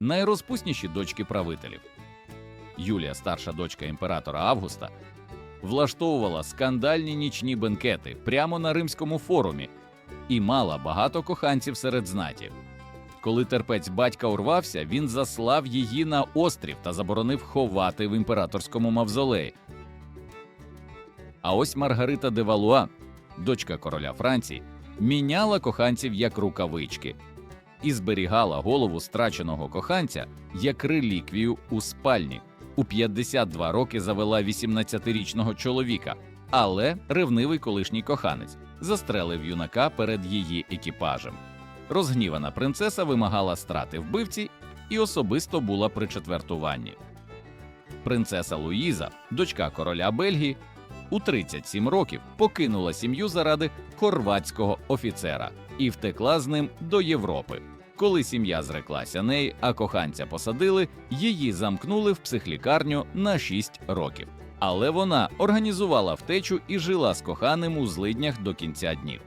найрозпусніші дочки правителів. Юлія, старша дочка імператора Августа, влаштовувала скандальні нічні бенкети прямо на римському форумі і мала багато коханців серед знаті. Коли терпець батька урвався, він заслав її на острів та заборонив ховати в імператорському мавзолеї. А ось Маргарита де Валуа, дочка короля Франції, міняла коханців як рукавички і зберігала голову страченого коханця як реліквію у спальні. У 52 роки завела 18-річного чоловіка, але ревнивий колишній коханець застрелив юнака перед її екіпажем. Розгнівана принцеса вимагала страти вбивці і особисто була при четвертуванні. Принцеса Луїза, дочка короля Бельгії, у 37 років покинула сім'ю заради хорватського офіцера і втекла з ним до Європи. Коли сім'я зреклася неї, а коханця посадили, її замкнули в психлікарню на 6 років. Але вона організувала втечу і жила з коханим у злиднях до кінця днів.